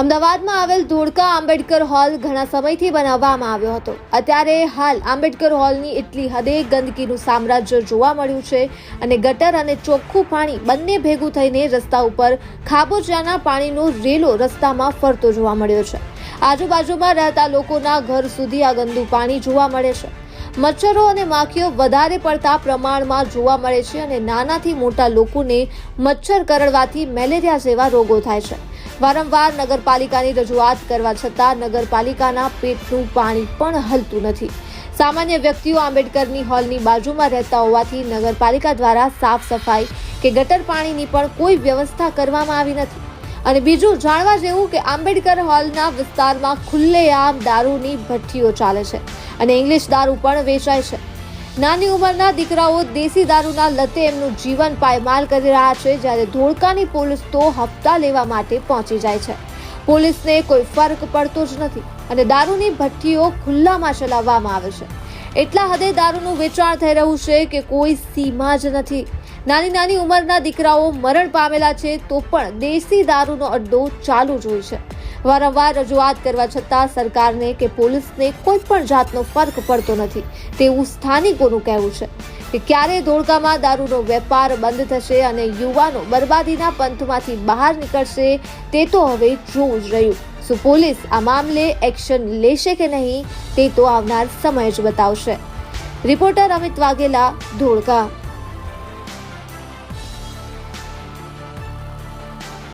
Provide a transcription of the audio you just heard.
અમદાવાદમાં આવેલ ધોળકા આંબેડકર હોલ ઘણા સમયથી બનાવવામાં આવ્યો હતો. અત્યારે હાલ આંબેડકર હોલની એટલી હદે ગંદકીનું સામ્રાજ્ય જોવા મળ્યું છે અને ગટર અને ચોખ્ખું પાણી બંને ભેગું થઈને રસ્તા ઉપર ખાબોચિયાના પાણીનો રેલો રસ્તામાં ફરતો જોવા મળ્યો છે. આજુબાજુમાં રહેતા લોકોના ઘર સુધી આ ગંદુ પાણી જોવા મળે છે. મચ્છરો અને માખીઓ વધારે પડતા પ્રમાણમાં જોવા મળે છે અને નાનાથી મોટા લોકોને મચ્છર કરડવાથી મેલેરિયા જેવા રોગો થાય છે. વારંવાર નગરપાલિકાની રજૂઆત કરવા છતાં નગરપાલિકાના પેટનું પાણી પણ હલતું નથી. સામાન્ય વ્યક્તિઓ આંબેડકરની હોલની બાજુમાં રહેતા હોવાથી નગરપાલિકા દ્વારા સાફ સફાઈ કે ગટર પાણીની પણ કોઈ વ્યવસ્થા કરવામાં આવી નથી. અને બીજું, જાણવા જેવું કે આંબેડકર હોલના વિસ્તારમાં ખુલ્લેઆમ દારૂની ભઠ્ઠીઓ ચાલે છે અને ઇંગ્લિશ દારૂ પણ વેચાય છે. નાની ઉંમરના દીકરાઓ દેશી દારૂના લતે એમનું જીવન પાયમાલ કરી રહ્યા છે, જ્યારે ધોળકાની પોલીસ તો હપ્તા લેવા માટે પહોંચી જાય છે. પોલીસને કોઈ ફરક પડતો જ નથી અને દારૂની ભઠ્ઠીઓ ખુલ્લામાં ચલાવવામાં આવે છે. એટલા હદે દારૂનું વેચાણ થઈ રહ્યું છે કે કોઈ સીમા જ નથી. નાની નાની ઉંમરના દીકરાઓ મરણ પામેલા છે તો પણ દેશી દારૂનો અડ્ડો ચાલુ જ હોય છે. વારંવાર રજૂઆત કરવા છતાં સરકારને કે પોલીસને કોઈ પણ જાતનો ફરક પડતો નથી. તેવું સ્થાનિકોનું કહેવું છે કે ક્યારે ધોળકામાં દારૂનો વેપાર બંધ થશે અને યુવાનો બરબાદીના પંથમાંથી બહાર નીકળશે, તે તો હવે જોવું જ રહ્યું. શું પોલીસ આ મામલે એક્શન લેશે કે નહીં તે તો આવનાર સમય જ બતાવશે. રિપોર્ટર અમિત વાઘેલા, ધોળકા.